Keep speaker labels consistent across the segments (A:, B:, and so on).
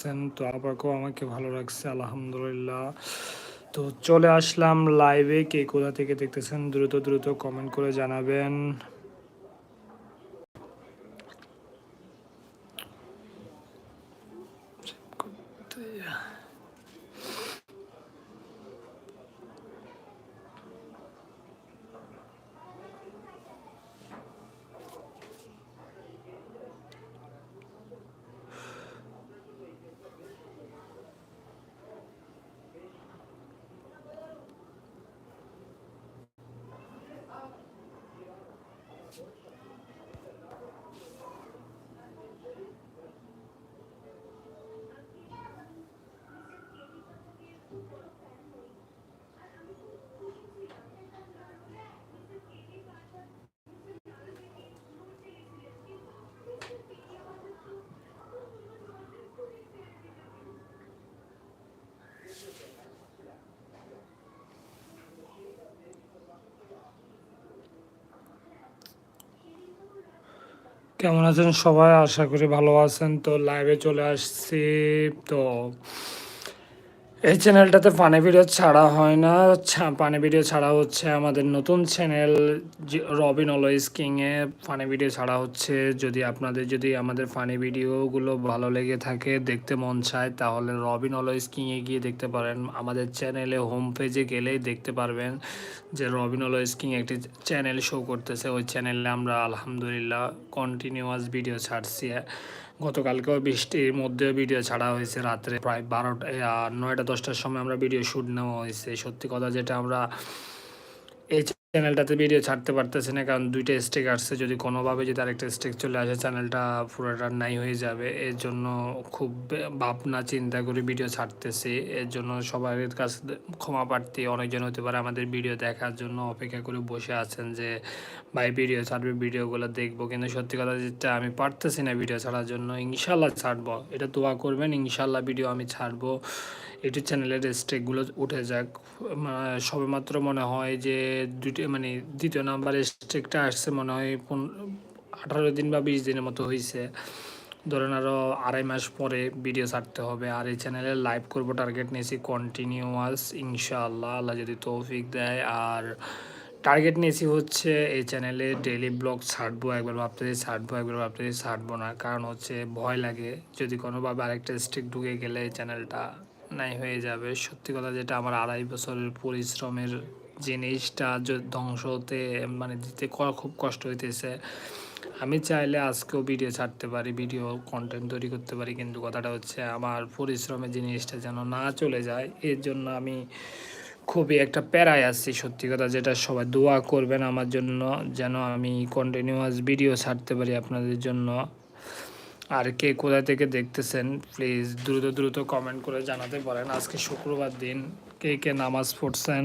A: রাখছেন তো আপাকেও আমাকে ভালো রাখছে আলহামদুলিল্লাহ। তো চলে আসলাম লাইভে কে কোথা থেকে দেখতেছেন, দ্রুত দ্রুত কমেন্ট করে জানাবেন। কেমন আছেন? সবাই আশা করি ভালো আছেন। তো লাইভে চলে আসছি। তো এই চ্যানেলটাতে ফানি ভিডিও ছাড়া হয় না। ফানি ভিডিও ছাড়া হচ্ছে আমাদের নতুন চ্যানেল রবিন অলওয়েজ কিংয়ে ফানি ভিডিও ছাড়া হচ্ছে। যদি আপনাদের, যদি আমাদের ফানি ভিডিওগুলো ভালো লেগে থাকে, দেখতে মন চায়, তাহলে রবিন অলওয়েজ কিংয়ে গিয়ে দেখতে পারেন। আমাদের চ্যানেলে হোম পেজে গেলেই দেখতে পারবেন যে রবিন অলওয়েজ কিং একটি চ্যানেল শো করতেছে। ওই চ্যানেলে আমরা আলহামদুলিল্লাহ কন্টিনিউয়াস ভিডিও ছাড়ছি। গতকালকেও বৃষ্টির মধ্যে ভিডিও ছাড়া হয়েছে রাত্রে প্রায় বারোটা নয়টা, দশটার সময় আমরা ভিডিও শ্যুট নেওয়া হয়েছে। সত্যি কথা যেটা আমরা এই চ্যানেলটাতে ভিডিও ছাড়তে পারতেছে না, কারণ দুইটা স্টেক আসছে। যদি কোনোভাবে যদি আরেকটা স্টেক চলে আসে, চ্যানেলটা পুরোটা নাই হয়ে যাবে। এর জন্য খুব ভাবনা, চিন্তা করে ভিডিও ছাড়তেছি। এর জন্য সবার কাছে ক্ষমা প্রার্থী অনেকজন হতে পারে আমাদের ভিডিও দেখার জন্য অপেক্ষা করে বসে আছেন যে, ভাই ভিডিও ছাড়বে ভিডিওগুলো দেখব। কিন্তু সত্যি কথা যেটা, আমি পারতেছি না ভিডিও ছাড়ার জন্য। ইনশাল্লাহ ছাড়বো। এটা দোয়া করবেন, ইনশাল্লাহ ভিডিও আমি ছাড়বো। ইউটিউব চ্যানেলের স্টেকগুলো উঠে যাক। সবেমাত্র মনে হয় যে দুটি মানে দ্বিতীয় নাম্বার স্টেকটা আসছে মনে হয় আঠারো দিন বা বিশ দিনের মতো হয়েছে ধরেন আরও আড়াই মাস পরে ভিডিও ছাড়তে হবে। আর এই চ্যানেলে লাইভ করব, টার্গেট নিয়েছি কন্টিনিউয়াস, ইনশাআল্লাহ, আল্লাহ যদি তৌফিক দেয়। আর টার্গেট নিয়েছি হচ্ছে এই চ্যানেলে ডেলি ব্লগ ছাড়বো, একবার ভাবতেছি ছাড়বো, একবার ভাবতেছি ছাড়বো না। কারণ হচ্ছে ভয় লাগে। যদি কোনোভাবে আরেকটা স্ট্রিক ঢুকে গেলে এই চ্যানেলটা নাই হয়ে যাবে। সত্যি কথা যেটা আমার আড়াই বছরের পরিশ্রমের জিনিসটা ধ্বংস হতে মানে দিতে খুব কষ্ট হইতেছে। আমি চাইলে আজকেও ভিডিও ছাড়তে পারি ভিডিও কন্টেন্ট তৈরি করতে পারি, কিন্তু কথাটা হচ্ছে আমার পরিশ্রমের জিনিসটা যেন না চলে যায়, এর জন্য আমি খুবই একটা প্যারায় আসছি সত্যি কথা যেটা সবাই দোয়া করবেন আমার জন্য, যেন আমি কন্টিনিউয়াস ভিডিও ছাড়তে পারি আপনাদের জন্য। আর কে কোথা থেকে দেখতেছেন প্লিজ দ্রুত দ্রুত কমেন্ট করে জানাতে পারেন। আজকে শুক্রবার দিন, কে কে নামাজ পড়ছেন,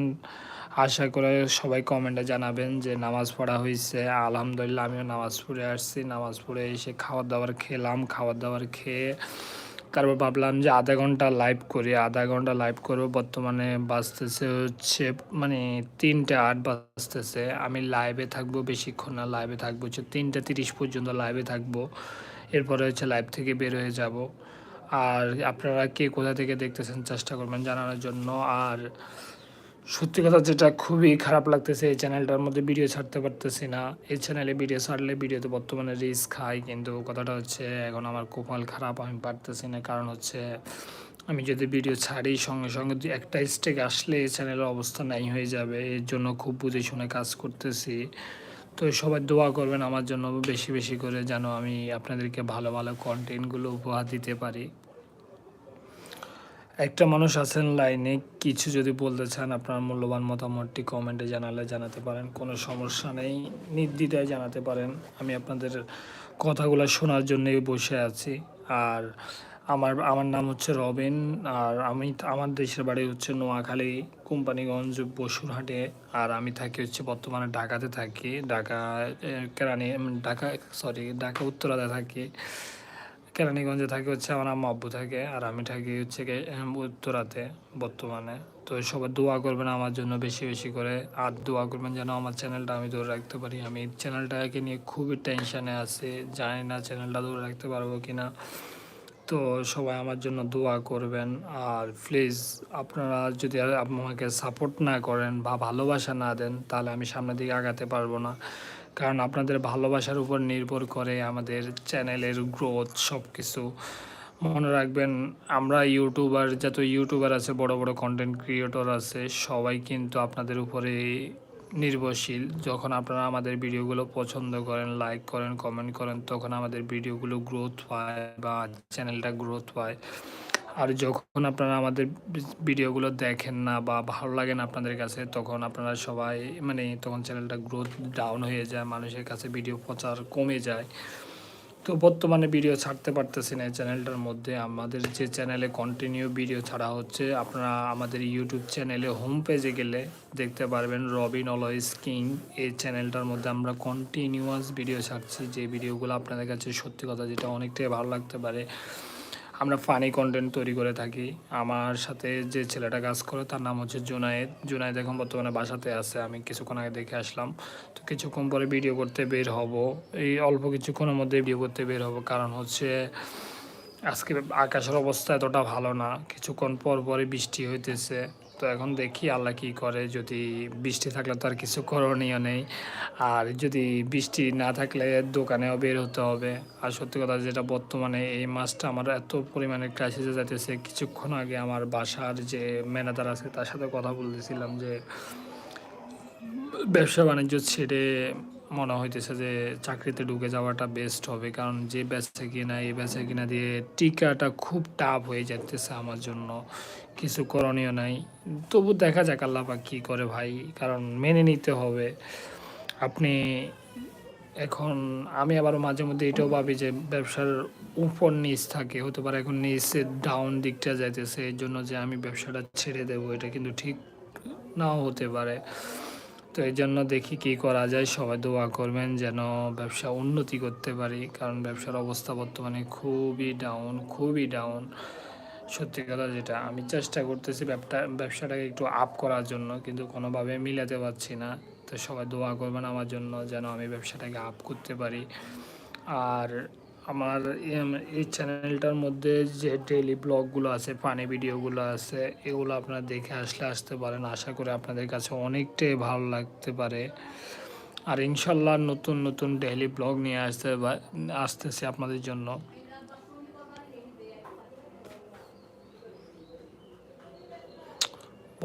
A: আশা করে সবাই কমেন্টে জানাবেন যে নামাজ পড়া হয়েছে আলহামদুলিল্লাহ, আমিও নামাজ পড়ে আসছি। নামাজ পড়ে এসে খাবার দাবার খেলাম খাবার দাবার খেয়ে তারপর ভাবলাম যে আধা ঘণ্টা লাইভ করি। আধা ঘণ্টা লাইভ করব, বর্তমানে বাজতেছে হচ্ছে মানে তিনটে আট বাজতেছে। আমি লাইভে থাকব, বেশিক্ষণ না লাইভে থাকব হচ্ছে তিনটে তিরিশ পর্যন্ত লাইভে থাকব। এরপরে হচ্ছে লাইভ থেকে বের হয়ে যাব। আর আপনারা কে কোথা থেকে দেখতেছেন চেষ্টা করবেন জানানোর জন্য। আর সত্যি কথা যেটা খুবই খারাপ লাগতেছে, এই চ্যানেলটার মধ্যে ভিডিও ছাড়তে পারতেছি না। এই চ্যানেলে ভিডিও ছাড়লে ভিডিওতে বর্তমানে রিস্ক খাই কিন্তু কথাটা হচ্ছে এখন আমার কপাল খারাপ, আমি পারতেছি না। কারণ হচ্ছে আমি যদি ভিডিও ছাড়ি, সঙ্গে সঙ্গে একটা স্টেক আসলে এই চ্যানেলের অবস্থা নাই হয়ে যাবে। এর জন্য খুব বুঝে শুনে কাজ করতেছি। তো সবাই দোয়া করবেন আমার জন্য বেশি বেশি করে যেন আমি আপনাদেরকে ভালো ভালো কন্টেন্টগুলো উপহার দিতে পারি। একটা মানুষ আছেন লাইনে, কিছু যদি বলতে চান, আপনার মূল্যবান মতামতটি কমেন্টে জানালে জানাতে পারেন, কোনো সমস্যা নেই, নির্দ্বিধায় জানাতে পারেন। আমি আপনাদের কথাগুলো শোনার জন্যই বসে আছি। আর আমার আমার নাম হচ্ছে রবিন, আর আমি আমার দেশের বাড়ি হচ্ছে নোয়াখালী, কোম্পানিগঞ্জ, বসুরহাটে, আর আমি থাকি হচ্ছে বর্তমানে ঢাকাতে থাকি। ঢাকা কেরানি ঢাকা সরি ঢাকা উত্তরাতে থাকি। কেরানীগঞ্জে থাকে হচ্ছে আমার আম্মা আব্বু থাকে, আর আমি থাকি হচ্ছে উত্তরাতে বর্তমানে। তো সবাই দোয়া করবেন আমার জন্য বেশি বেশি করে, আর দোয়া করবেন যেন আমার চ্যানেলটা আমি ধরে রাখতে পারি। আমি চ্যানেলটাকে নিয়ে খুবই টেনশানে আছি, জানি না চ্যানেলটা ধরে রাখতে পারব কি না তো সবাই আমার জন্য দোয়া করবেন। আর প্লিজ আপনারা যদি আমাকে সাপোর্ট না করেন বা ভালোবাসা না দেন, তাহলে আমি সামনের দিকে আগাতে পারব না। কারণ আপনাদের ভালোবাসার উপর নির্ভর করে আমাদের চ্যানেলের গ্রোথ সব কিছু মনে রাখবেন, আমরা ইউটিউবার যত ইউটিউবার আছে, বড় বড় কন্টেন্ট ক্রিয়েটর আছে, সবাই কিন্তু আপনাদের উপরে নির্ভরশীল। যখন আপনারা আমাদের ভিডিওগুলো পছন্দ করেন লাইক করেন কমেন্ট করেন, তখন আমাদের ভিডিওগুলো গ্রোথ পায় বা চ্যানেলটা গ্রোথ পায় আর যখন আপনারা আমাদের ভিডিওগুলো দেখেন না বা ভালো লাগে না আপনাদের কাছে, তখন আপনারা সবাই মানে তখন চ্যানেলটা গ্রোথ ডাউন হয়ে যায়, মানুষের কাছে ভিডিও প্রচার কমে যায়। তো বর্তমানে ভিডিও ছাড়তে পারতেছি না এই চ্যানেলটার মধ্যে। আমাদের যে চ্যানেলে কন্টিনিউ ভিডিও ছাড়া হচ্ছে, আপনারা আমাদের ইউটিউব চ্যানেলে হোম পেজে গেলে দেখতে পারবেন রবিন অলয়েস কিং। এই চ্যানেলটার মধ্যে আমরা কন্টিনিউয়াস ভিডিও ছাড়ছি। যে ভিডিওগুলো আপনাদের কাছে সত্যি কথা যেটা অনেকটাই ভালো লাগতে পারে। আমরা ফানি কন্টেন্ট তৈরি করে থাকি। আমার সাথে যে ছেলেটা কাজ করে, তার নাম হচ্ছে জুনায়েদ। জুনায়েদ এখন বর্তমানে বাসাতে আছে, আমি কিছুক্ষণ আগে দেখে আসলাম। তো কিছুক্ষণ পরে ভিডিও করতে বের হব। এই অল্প কিছুক্ষণের মধ্যে ভিডিও করতে বের হব। কারণ হচ্ছে আজকে আকাশের অবস্থা এতটা ভালো না। কিছুক্ষণ পর পরে বৃষ্টি হইতেছে। তো এখন দেখি আল্লাহ কি করে। যদি বৃষ্টি থাকলে তো আর কিছু করণীয় নেই। আর যদি বৃষ্টি না থাকলে দোকানেও বের হতে হবে। আর সত্যি কথা যেটা বর্তমানে এই মাছটা আমার এত পরিমাণে ক্রাইসিসে যাইতেছে। কিছুক্ষণ আগে আমার বাসার যে ম্যানেজার আছে, তার সাথে কথা বলতেছিলাম যে ব্যবসা বাণিজ্য ছেড়ে মনে হইতেছে যে চাকরিতে ঢুকে যাওয়াটা বেস্ট হবে, কারণ যে বেচা কিনা, এই বেচা কিনা দিয়ে টিকাটা খুব টাফ হয়ে যাচ্ছে আমার জন্য। কিছু করণীয় নাই। তবু দেখা যাক আল্লাহ পাক কী করে ভাই, কারণ মেনে নিতে হবে। আপনি এখন, আমি আবার মাঝে মধ্যে এটাও ভাবি যে ব্যবসার উপর নিচ থাকে, হতে পারে এখন নিচের ডাউন দিকটা যাইতেছে, এর জন্য যে আমি ব্যবসাটা ছেড়ে দেবো, এটা কিন্তু ঠিক নাও হতে পারে। তো এই জন্য দেখি কি করা যায়। সবাই দোয়া করবেন যেন ব্যবসা উন্নতি করতে পারি, কারণ ব্যবসার অবস্থা বর্তমানে খুবই ডাউন খুবই ডাউন সত্যি কথা যেটা, আমি চেষ্টা করতেছি ব্যবসা ব্যবসাটাকে একটু আপ করার জন্য, কিন্তু কোনোভাবে মিলাতে পারছি না। তো সবাই দোয়া করবেন আমার জন্য যেন আমি ব্যবসাটাকে আপ করতে পারি। আর আমার এই চ্যানেলটার মধ্যে যে ডেইলি ব্লগগুলো আছে ফানি ভিডিওগুলো আছে, এগুলো আপনারা দেখে আসলে আসতে পারেন। আশা করি আপনাদের কাছে অনেকটাই ভালো লাগতে পারে। আর ইনশাল্লাহ নতুন নতুন ডেইলি ব্লগ নিয়ে আসতে আসতেছি আপনাদের জন্য।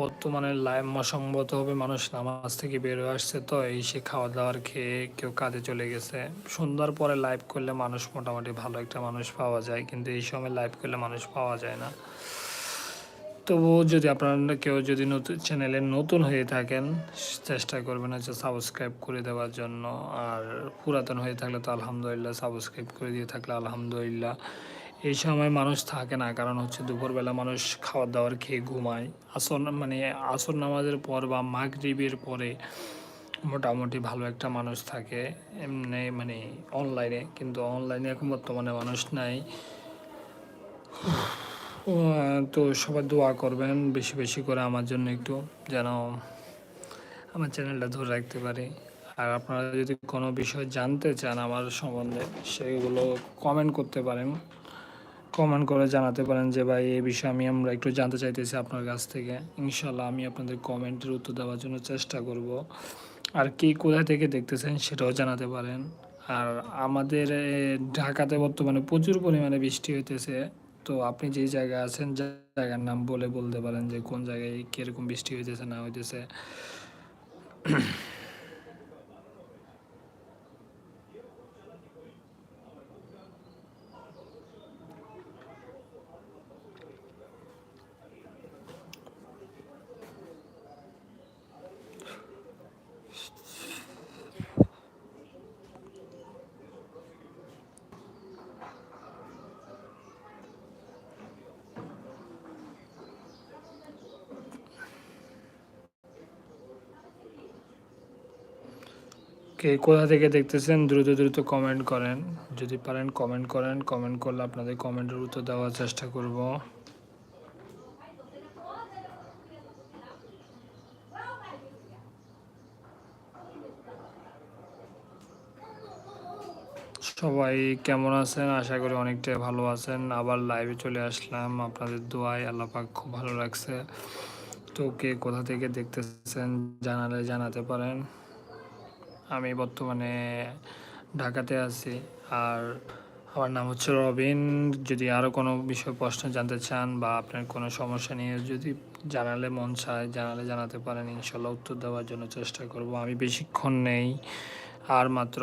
A: বর্তমানে হবে মানুষ নামাজ থেকে বের আসছে তো, এই সে খাওয়া দাওয়ার খেয়ে কেউ কাজে চলে গেছে। সন্ধ্যার পরে লাইভ করলে মানুষ মোটামুটি ভালো একটা মানুষ পাওয়া যায়, কিন্তু এই সময় লাইভ করলে মানুষ পাওয়া যায় না। তবুও যদি আপনারা কেউ যদি নতুন চ্যানেলে নতুন হয়ে থাকেন, চেষ্টা করবেন হচ্ছে সাবস্ক্রাইব করে দেওয়ার জন্য। আর পুরাতন হয়ে থাকলে তো আলহামদুলিল্লাহ সাবস্ক্রাইব করে দিয়ে থাকলে আলহামদুলিল্লাহ। এই সময় মানুষ থাকে না, কারণ হচ্ছে দুপুরবেলা মানুষ খাওয়ার দাওয়ার খেয়ে ঘুমায়। আসর মানে আসর নামাজের পর বা মাগরিবের পরে মোটামুটি ভালো একটা মানুষ থাকে, এমনি মানে অনলাইনে কিন্তু অনলাইনে এখন বর্তমানে মানুষ নাই। তো সবাই দোয়া করবেন, বেশি বেশি করে আমার জন্য একটু যেন আমার চ্যানেলটা ধরে রাখতে পারি। আর আপনারা যদি কোনো বিষয় জানতে চান আমার সম্বন্ধে, সেগুলো কমেন্ট করতে পারেন। কমেন্ট করে জানাতে পারেন যে, ভাই এই বিষয়ে আমি আমরা একটু জানতে চাইতেছি আপনার কাছ থেকে। ইনশাল্লাহ আমি আপনাদের কমেন্টের উত্তর দেওয়ার জন্য চেষ্টা করব। আর কে কোথা থেকে দেখতেছেন সেটাও জানাতে পারেন। আর আমাদের ঢাকাতে বর্তমানে প্রচুর পরিমাণে বৃষ্টি হইতেছে। তো আপনি যেই জায়গায় আছেন, জায়গার নাম বলে বলতে পারেন যে, কোন জায়গায় কীরকম বৃষ্টি হইতেছে, না হইতেছে। কে কোথা থেকে দেখতেছেন, দ্রুত দ্রুত কমেন্ট করেন। যদি পারেন কমেন্ট করেন কমেন্ট করলে আপনাদের কমেন্টের উত্তর দেওয়ার চেষ্টা করব। সবাই কেমন আছেন? আশা করি অনেকটাই ভালো আছেন। আবার লাইভে চলে আসলাম। আপনাদের দোয়ায় আল্লাহ পাক খুব ভালো লাগছে তো কে কোথা থেকে দেখতেছেন, জানালে জানাতে পারেন। আমি বর্তমানে ঢাকাতে আছি। আর আমার নাম হচ্ছে রবিন। যদি আরও কোনো বিষয় প্রশ্ন জানতে চান বা আপনার কোনো সমস্যা নিয়ে যদি জানালে মন চায়, জানালে জানাতে পারেন। ইনশাল্লাহ উত্তর দেওয়ার জন্য চেষ্টা করব। আমি বেশিক্ষণ নেই। আর মাত্র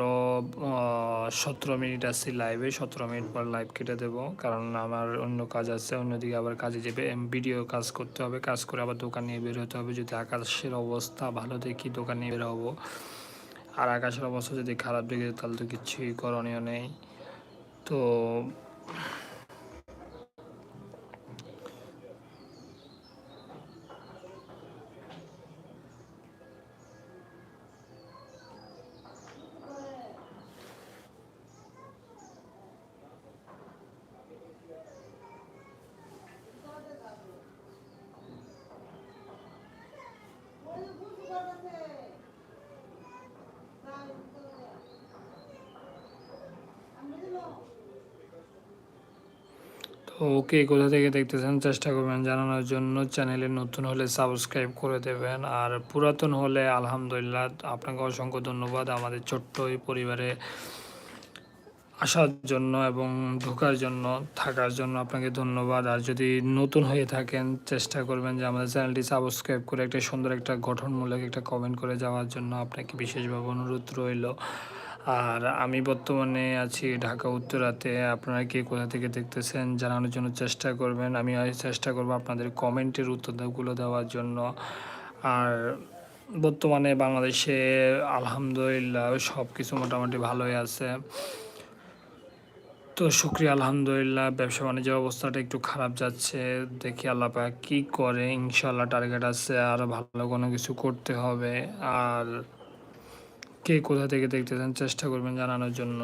A: সতেরো মিনিট আসছি লাইভে সতেরো মিনিট পর লাইভ কেটে দেবো। কারণ আমার অন্য কাজ আছে, অন্যদিকে আবার কাজে যাবে। ভিডিও কাজ করতে হবে। কাজ করে আবার দোকান নিয়ে বের হতে হবে। যদি আকাশের অবস্থা ভালো দেখি, দোকান নিয়ে বের হব। আর আকাশের অবস্থা যদি খারাপ দেখে তাহলে তো কিছুই করণীয় নেই। তো ওকে, কোথা থেকে দেখতেছেন? চেষ্টা করবেন জানানোর জন্য। চ্যানেলে নতুন হলে সাবস্ক্রাইব করে দেবেন। আর পুরাতন হলে আলহামদুলিল্লাহ আপনাকে অসংখ্য ধন্যবাদ আমাদের ছোট্ট এই পরিবারে আসার জন্য এবং ঢোকার জন্য, থাকার জন্য আপনাকে ধন্যবাদ। আর যদি নতুন হয়ে থাকেন, চেষ্টা করবেন যে আমাদের চ্যানেলটি সাবস্ক্রাইব করে একটা সুন্দর একটা গঠনমূলক একটা কমেন্ট করে যাওয়ার জন্য আপনাকে বিশেষভাবে অনুরোধ রইল। আর আমি বর্তমানে আছি ঢাকা, উত্তরাতে। আপনারা কে কোথা থেকে দেখতেছেন জানানোর জন্য চেষ্টা করবেন। আমি চেষ্টা করব আপনাদের কমেন্টের উত্তরগুলো দেওয়ার জন্য। আর বর্তমানে বাংলাদেশে আলহামদুলিল্লাহ সব কিছু মোটামুটি ভালোই আছে। তো শুক্রিয়া, আলহামদুলিল্লাহ। ব্যবসা বাণিজ্যের অবস্থাটা একটু খারাপ যাচ্ছে। দেখি আল্লাহ পাক কী করে। ইনশাল্লাহ টার্গেট আছে। আরও ভালো কোনো কিছু করতে হবে। আর কে কোথা থেকে দেখতেছেন চেষ্টা করবেন জানানোর জন্য।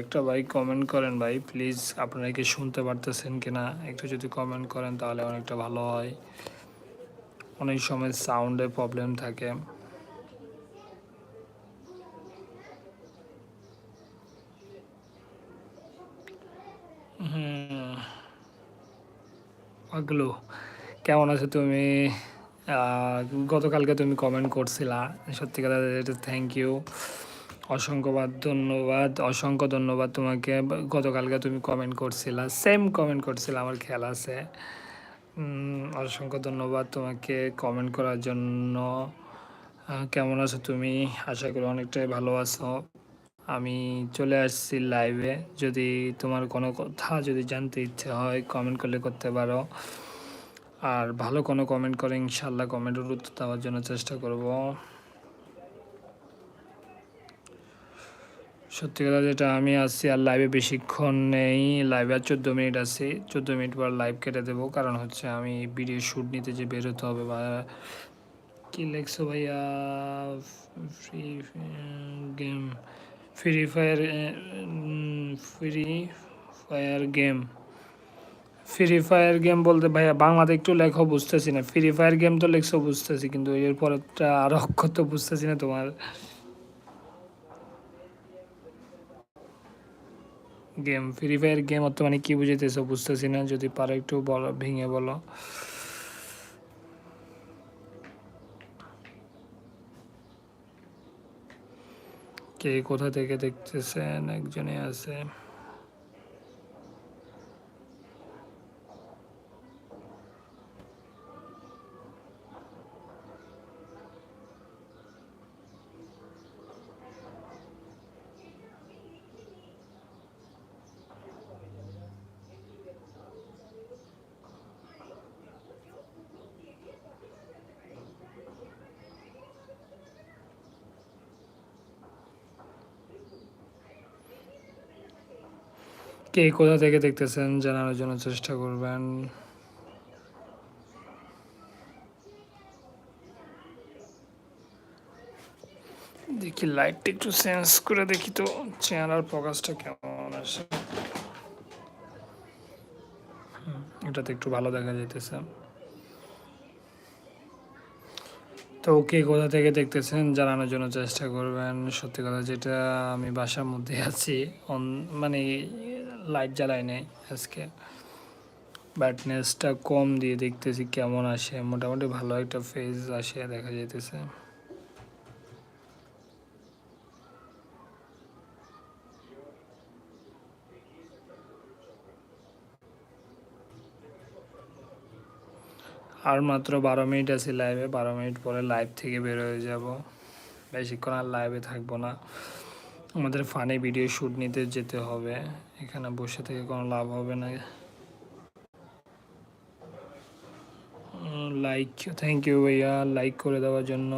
A: একটা ভাই কমেন্ট করেন, ভাই প্লিজ আপনারা কি শুনতে পারতেছেন কিনা? একটু যদি কমেন্ট করেন তাহলে অনেকটা ভালো হয়। অনেক সময় সাউন্ডে প্রবলেম থাকে। পাগলু, কেমন আছো তুমি? গতকালকে তুমি কমেন্ট করছিলা সত্যি কথা এটা থ্যাংক ইউ অসংখ্যবাদ ধন্যবাদ, অসংখ্য ধন্যবাদ তোমাকে, গতকালকে তুমি কমেন্ট করছিলা সেম কমেন্ট করছিলা, আমার খেয়াল আছে। অসংখ্য ধন্যবাদ তোমাকে কমেন্ট করার জন্য। কেমন আছো তুমি? আশা করি অনেকটাই ভালো আছো। আমি চলে আসছি লাইভে যদি তোমার কোনো কথা যদি জানতে ইচ্ছে হয় কমেন্ট করলে করতে পারো। আর ভালো কোনো কমেন্ট করে ইনশাল্লাহ কমেন্টের উত্তর দেওয়ার জন্য চেষ্টা করব। সত্যি কথা যেটা, আমি আসছি আর লাইভে বেশিক্ষণ নেই। লাইভে আর চোদ্দ মিনিট আছি। চোদ্দ মিনিট পর লাইভ কেটে দেবো। কারণ হচ্ছে আমি ভিডিও শ্যুট নিতে যে বেরোতে হবে বা কি লেখছো ভাইয়া? Free game free fire free fire game free fire game বলতে ভাইয়া বাংলাতে একটু লেখো, বুঝতেছি না। ফ্রি ফায়ার গেম তো লেখছো, বুঝতেছি, কিন্তু এর পরেরটা আরও অক্ষর তো বুঝতেছি না তোমার। গেম ফ্রি ফায়ার গেম মানে কি বুঝাইতেছো, বুঝতেছি না, যদি পারো একটু বলো, ভেঙে বলো। কে কোথা থেকে দেখতেছেন? একজনে আছে। কে কোথা থেকে দেখতেছেন? জানানোর জন্য চেষ্টা করবেন। দেখি লাইটটা একটু চেঞ্জ করে দেখি তো, চেহারার ফোকাসটা কেমন আসে এটাতে একটু ভালো দেখা যাইতেছে। তো কে কোথা থেকে দেখতেছেন? জানানোর জন্য চেষ্টা করবেন। সত্যি কথা যেটা আমি বাসার মধ্যে আছি, অন মানে লাইট জ্বালাই নেই আজকে। ব্রাইটনেসটা কম দিয়ে দেখতেছি কেমন আসে। মোটামুটি ভালো একটা ফেজ আসে দেখা যেতেছে আর মাত্র বারো মিনিট আছে লাইভে বারো মিনিট পরে লাইভ থেকে বের হয়ে যাব। বেশিক্ষণ আর লাইভে থাকব না। আমাদের ফানি ভিডিও শ্যুট নিতে যেতে হবে। এখানে বসে থেকে কোনো লাভ হবে না। লাইক থ্যাংক ইউ ভাইয়া। লাইক করে দেওয়ার জন্য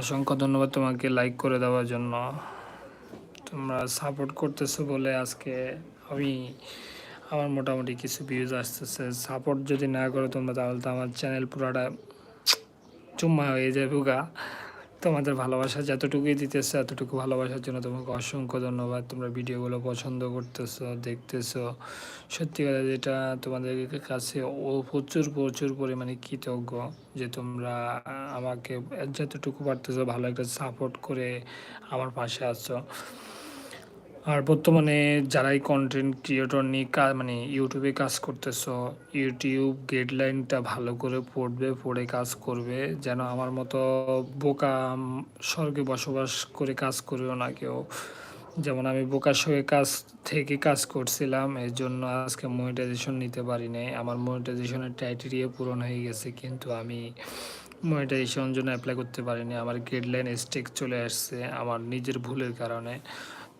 A: অসংখ্য ধন্যবাদ তোমাকে লাইক করে দেওয়ার জন্য। তোমরা সাপোর্ট করতেছো বলে আজকে আমি, আমার মোটামুটি কিছু ভিউজ আসতেছে। সাপোর্ট যদি না করো তোমরা তাহলে তো আমার চ্যানেল পুরাটা চুম্মা হয়ে যাবে গা। তোমাদের ভালোবাসা যতটুকুই দিতেছে, এতটুকু ভালোবাসার জন্য তোমাকে অসংখ্য ধন্যবাদ। তোমরা ভিডিওগুলো পছন্দ করতেছো, দেখতেছো। সত্যি কথা যেটা তোমাদের কাছে ও প্রচুর প্রচুর পরিমাণে কৃতজ্ঞ যে তোমরা, আমাকে যতটুকু পারতেছো ভালো একটা সাপোর্ট করে আমার পাশে আছো। আর বর্তমানে যারাই কন্টেন্ট ক্রিয়েটর নিয়ে কাজ মানে ইউটিউবে কাজ করতেছো ইউটিউব গাইডলাইনটা ভালো করে পড়বে, পড়ে কাজ করবে, যেন আমার মতো বোকা স্বর্গে বসবাস করে কাজ করেও না কেউ। যেমন আমি বোকার সঙ্গে কাজ থেকে কাজ করছিলাম, এর জন্য আজকে মনিটাইজেশন নিতে পারি নাই। আমার মনিটাইজেশনের টাইটেরিয়া পূরণ হয়ে গেছে, কিন্তু আমি মনিটাইজেশন জন্য অ্যাপ্লাই করতে পারিনি। আমার গাইডলাইন স্টেক চলে আসছে, আমার নিজের ভুলের কারণে।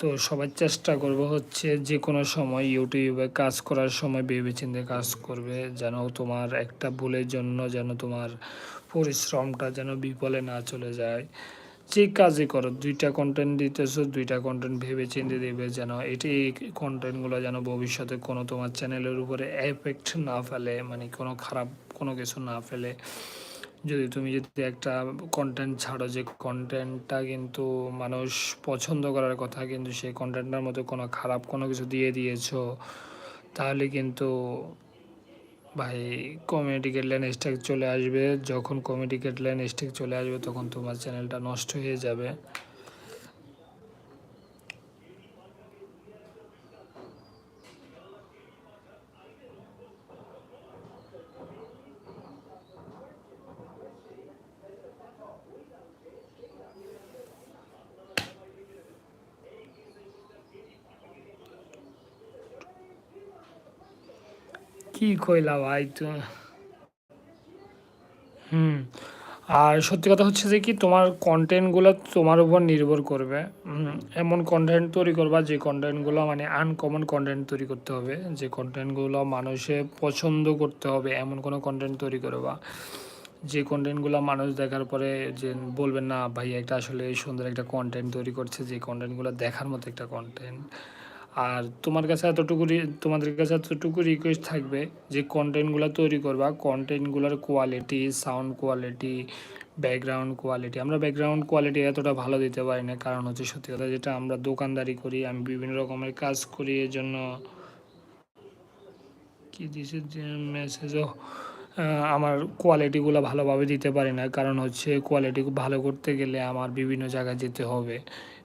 A: তো সবাই চেষ্টা করব হচ্ছে যে কোনো সময় ইউটিউবে কাজ করার সময় ভেবেচিন্তে কাজ করবে, যেন তোমার একটা ভুলের জন্য যেন তোমার পরিশ্রমটা যেন বিফলে না চলে যায়। যে কাজই করো, দুইটা কন্টেন্ট দিতেছো, দুইটা কন্টেন্ট ভেবে চিন্তে দেবে যেন এটি এই কন্টেন্টগুলো যেন ভবিষ্যতে কোনো তোমার চ্যানেলের উপরে এফেক্ট না ফেলে মানে কোনো খারাপ কোনো কিছু না ফেলে। যদি তুমি যদি একটা কন্টেন্ট ছাড়ো, যে কন্টেন্টটা কিন্তু মানুষ পছন্দ করার কথা, কিন্তু সেই কন্টেন্টটার মতো কোনো খারাপ কোনো কিছু দিয়ে দিয়েছ, তাহলে কিন্তু ভাই কমিউনিটি গাইডলাইন স্ট্যাক চলে আসবে। যখন কমিউনিটি গাইডলাইন স্ট্যাক চলে আসবে, তখন তোমার চ্যানেলটা নষ্ট হয়ে যাবে কি কইলা, ভাই তুমি হুম, আর সত্যি কথা হচ্ছে যে কি, তোমার কন্টেন্টগুলো তোমার উপর নির্ভর করবে। এমন কন্টেন্ট তৈরি করবা যে কন্টেন্টগুলো মানে আনকমন কন্টেন্ট তৈরি করতে হবে। যে কন্টেন্টগুলো মানুষে পছন্দ করতে হবে, এমন কোনো কন্টেন্ট তৈরি করবা। যে কন্টেন্টগুলো মানুষ দেখার পরে যে বলবেন, না ভাই একটা আসলে সুন্দর একটা কন্টেন্ট তৈরি করছে। যে কন্টেন্টগুলো দেখার মতো একটা কন্টেন্ট আর তোমার কাছে এতটুকু তোমাদের কাছে এতটুকু রিকোয়েস্ট থাকবে যে কন্টেন্টগুলো তৈরি করবা। কন্টেন্টগুলোর quality sound quality background quality আমরা ব্যাকগ্রাউন্ড কোয়ালিটি এতটা ভালো দিতে পারি না। কারণ হচ্ছে সত্যি কথা যেটা আমরা দোকানদারি করি, আমি বিভিন্ন রকমের কাজ করি এর জন্য কি দিছে মেসেজও আমার কোয়ালিটিগুলো ভালোভাবে দিতে পারি না। কারণ হচ্ছে কোয়ালিটি ভালো করতে গেলে আমার বিভিন্ন জায়গায় যেতে হবে।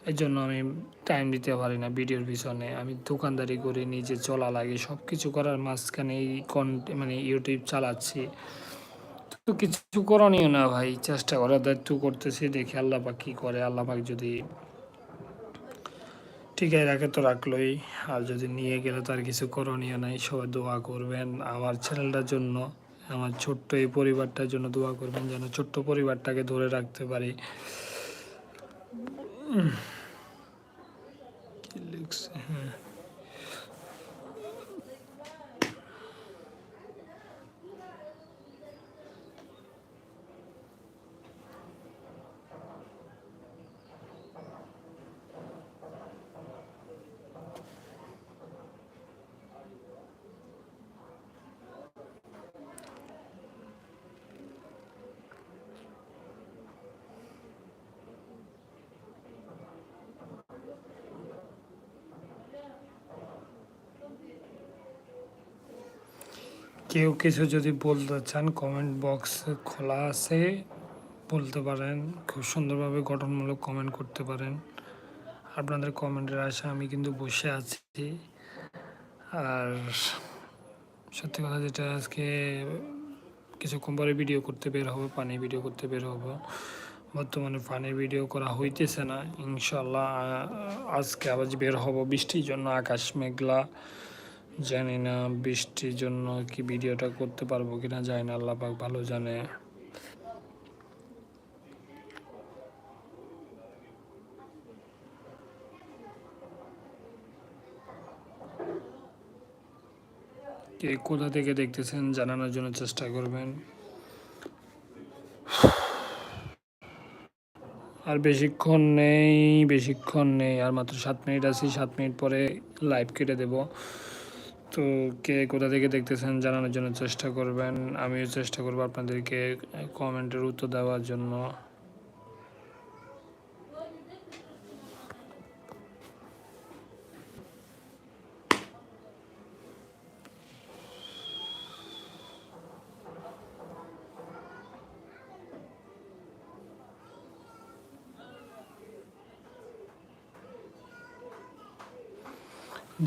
A: এর জন্য আমি টাইম দিতে পারি না ভিডিওর পিছনে। আমি দোকানদারি করে, নিজে চলা লাগে সব কিছু করার মাঝখানে এই কন্ট মানে ইউটিউব চালাচ্ছি। তো কিছু করণীয় না ভাই, চেষ্টা করার দায়িত্ব করতেছি, দেখি আল্লাহ পাক কী করে। আল্লাহ পাক যদি ঠিকই রাখে তো রাখলোই। আর যদি নিয়ে গেলে তো আর কিছু করণীয় নাই, সবাই দোয়া করবেন। আমার চ্যানেলটার জন্য, আমার ছোট্ট এই পরিবারটার জন্য দোয়া করবেন, যেন ছোট্ট পরিবারটাকে ধরে রাখতে পারি। কেউ কিছু যদি বলতে চান কমেন্ট বক্স খোলা আছে, বলতে পারেন। খুব সুন্দরভাবে গঠনমূলক কমেন্ট করতে পারেন। আপনাদের কমেন্টের আশা আমি কিন্তু বসে আছি। আর সত্যি কথা যেটা, আজকে কিছুক্ষণ পরে ভিডিও করতে বের হব পানি ভিডিও করতে বের হব। বর্তমানে পানি ভিডিও করা হইতেছে না। ইনশাল্লাহ আজকে আবার বের হব বৃষ্টির জন্য, আকাশ মেঘলা। জানি না বৃষ্টির জন্য কি ভিডিওটা করতে পারব কিনা, জানি না, আল্লাহ পাক ভালো জানে। কে কোথা থেকে দেখতেছেন জানানোর জন্য চেষ্টা করবেন। আর বেশিক্ষণ নেই বেশিক্ষণ নেই, আর মাত্র সাত মিনিট আছি, সাত মিনিট পরে লাইভ কেটে দেব। তো কে কোথা থেকে দেখতেছেন জানানোর জন্য চেষ্টা করবেন। আমিও চেষ্টা করব আপনাদেরকে কমেন্টের উত্তর দেওয়ার জন্য।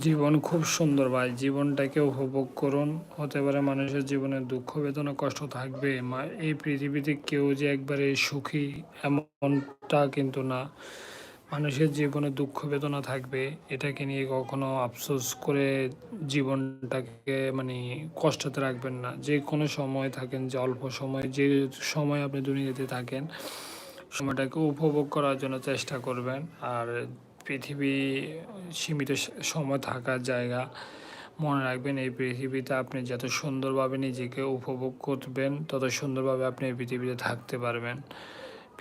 A: জীবন খুব সুন্দর ভাই। জীবনটাকে উপভোগ করুন। হতে পারে মানুষের জীবনে দুঃখ, বেদনা, কষ্ট থাকবে। এই পৃথিবীতে কেউ যে একবারে সুখী এমনটা কিন্তু না। মানুষের জীবনে দুঃখ, বেদনা থাকবে। এটাকে নিয়ে কখনো আফসোস করে জীবনটাকে মানে কষ্টতে রাখবেন না। যে কোনো সময় থাকেন, যে অল্প সময়, যে সময় আপনি দুনিয়াতে থাকেন, সময়টাকে উপভোগ করার জন্য চেষ্টা করবেন। আর পৃথিবী সীমিত সময় থাকার জায়গা। মনে রাখবেন, এই পৃথিবীতে আপনি যত সুন্দরভাবে নিজেকে উপভোগ করবেন, তত সুন্দরভাবে আপনি এই পৃথিবীতে থাকতে পারবেন।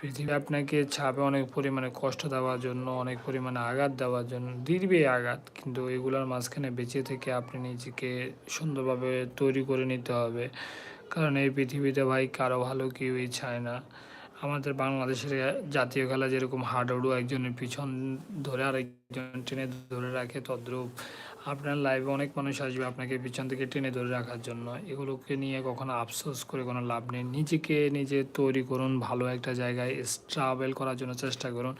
A: পৃথিবী আপনাকে চাপে অনেক পরিমাণে কষ্ট দেওয়ার জন্য, অনেক পরিমাণে আঘাত দেওয়ার জন্য দিবে আঘাত। কিন্তু এগুলোর মাঝখানে বেঁচে থেকে আপনি নিজেকে সুন্দরভাবে তৈরি করে নিতে হবে। কারণ এই পৃথিবীতে ভাই কারও ভালো কেউই চায় না। আমাদের বাংলাদেশের জাতীয় খেলা যেরকম হাডুডু একজনের পিছন ধরে আরেকজন টেনে ধরে রাখে, তদ্রূপ আপনার লাইভে অনেক মানুষ আসবে আপনাকে পিছন থেকে টেনে ধরে রাখার জন্য। এগুলোকে নিয়ে কখনো আফসোস করে কোনো লাভ নেই। নিজেকে নিজে তৈরি করুন, ভালো একটা জায়গায় ট্রাভেল করার জন্য চেষ্টা করুন।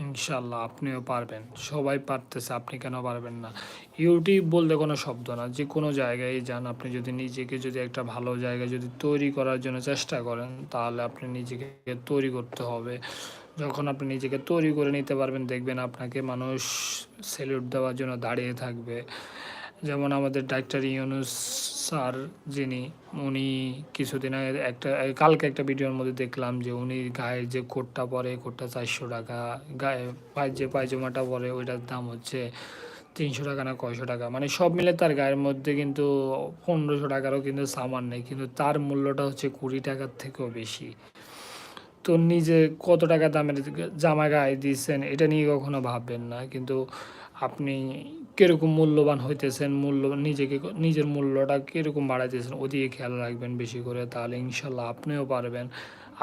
A: ইনশাল্লাহ আপনিও পারবেন। সবাই পারতেছে, আপনি কেন পারবেন না? ইউটিউব বলতে কোনো শব্দ না, যে কোনো জায়গায় যান, আপনি যদি নিজেকে যদি একটা ভালো জায়গায় যদি তৈরি করার জন্য চেষ্টা করেন, তাহলে আপনি নিজেকে তৈরি করতে হবে। যখন আপনি নিজেকে তৈরি করে নিতে পারবেন, দেখবেন আপনাকে মানুষ স্যালিউট দেওয়ার জন্য দাঁড়িয়ে থাকবে। যেমন আমাদের ডাক্তার ইউনুস স্যার যিনি, উনি কিছুদিন আগে একটা, কালকে একটা ভিডিওর মধ্যে দেখলাম যে উনি গায়ের যে কোটটা পরে, কোটটা চারশো টাকা, গায়ে পায় যে পায়জামাটা পরে, ওইটার দাম হচ্ছে তিনশো টাকা না কয়শো টাকা। মানে সব মিলে তার গায়ের মধ্যে কিন্তু পনেরোশো টাকারও কিন্তু সামান নেই, কিন্তু তার মূল্যটা হচ্ছে কুড়ি টাকার থেকেও বেশি। তো নিজে কত টাকা দামের জামা গায়ে দিয়েছেন, এটা নিয়ে কখনো ভাববেন না, কিন্তু আপনি কীরকম মূল্যবান হইতেছেন, মূল্য, নিজেকে নিজের মূল্যটা কীরকম বাড়াইতেছেন ওদিকে খেয়াল রাখবেন বেশি করে, তাহলে ইনশাল্লাহ আপনিও পারবেন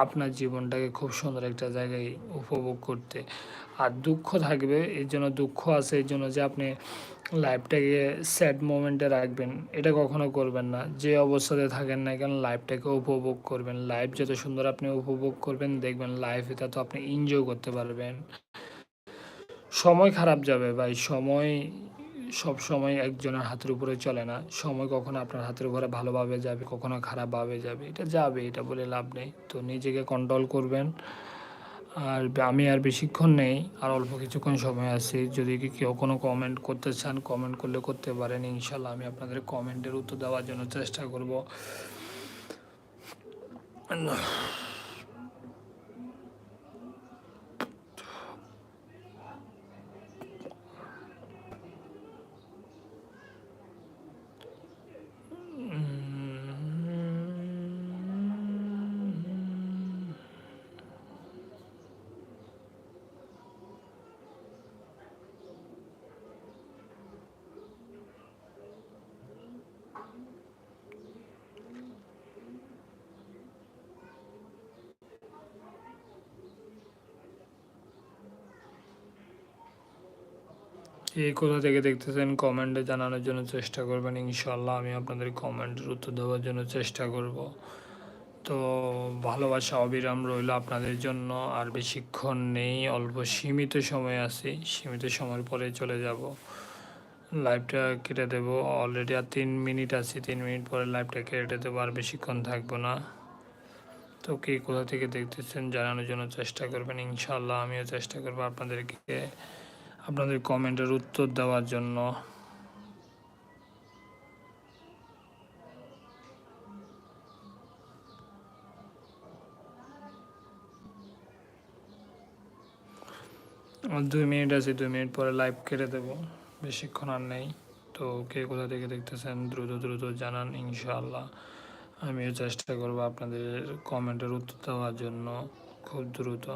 A: আপনার জীবনটাকে খুব সুন্দর একটা জায়গায় উপভোগ করতে। আর দুঃখ থাকবে, এর জন্য দুঃখ আছে, এর জন্য যে আপনি লাইফটাকে স্যাড মোমেন্টে রাখবেন, এটা কখনো করবেন না। যে অবস্থাতে থাকেন না কেন লাইফটাকে উপভোগ করবেন। লাইফ যত সুন্দর আপনি উপভোগ করবেন, দেখবেন লাইফে তত আপনি এনজয় করতে পারবেন। সময় খারাপ যাবে ভাই, সময় সব সময় একজনের হাতের উপরে চলে না। সময় কখনো আপনার হাতের উপরে ভালোভাবে যাবে, কখনো খারাপভাবে যাবে, এটা যাবে, এটা বলে লাভ নেই। তো নিজেকে কন্ট্রোল করবেন। আর আমি আর বেশিক্ষণ নেই, আর অল্প কিছুক্ষণ সময় আছে। যদি কি কেউ কোনো কমেন্ট করতে চান কমেন্ট করলে করতে পারেন ইনশাল্লাহ আমি আপনাদের কমেন্টের উত্তর দেওয়ার জন্য চেষ্টা করব। কে কোথা থেকে দেখতেছেন? কমেন্টে জানানোর জন্য চেষ্টা করবেন ইনশাল্লাহ আমি আপনাদের কমেন্টের উত্তর দেওয়ার জন্য চেষ্টা করব। তো ভালোবাসা অবিরাম রইল আপনাদের জন্য, আর বেশিক্ষণ নেই, অল্প সীমিত সময় আছে, সীমিত সময়ের পরে চলে যাব। লাইভটা কেটে দেবো অলরেডি আর তিন মিনিট আছে, তিন মিনিট পরে লাইভটা কেটে দেবো, আর বেশিক্ষণ থাকব না। তো কে কোথা থেকে দেখতেছেন, জানানোর জন্য চেষ্টা করবেন ইনশাল্লাহ আমিও চেষ্টা করব আপনাদেরকে আপনাদের কমেন্টের উত্তর দেওয়ার জন্য। আর দুই মিনিট আছে, দুই মিনিট পরে লাইভ কেটে দেবো। বেশিক্ষণ আর নেই। তো কে কোথা থেকে দেখতেছেন, দ্রুত দ্রুত জানান ইনশাআল্লাহ। আমিও চেষ্টা করব আপনাদের কমেন্টের উত্তর দেওয়ার জন্য খুব দ্রুত।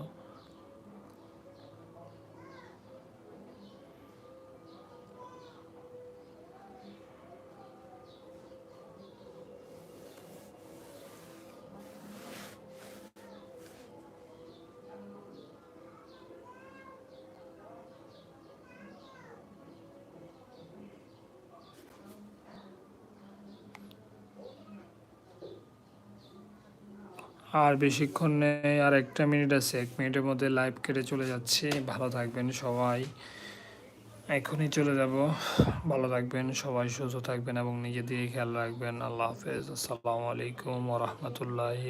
A: আর বেশিক্ষণ নেই, আর একটা মিনিট আছে। এক মিনিটের মধ্যে লাইভ কেটে চলে যাচ্ছে। ভালো থাকবেন সবাই। এখনই চলে যাব। ভালো থাকবেন সবাই, সুস্থ থাকবেন এবং নিজেদের খেয়াল রাখবেন। আল্লাহ হাফেজ। আসসালামু আলাইকুম ওরহমতুল্লাহি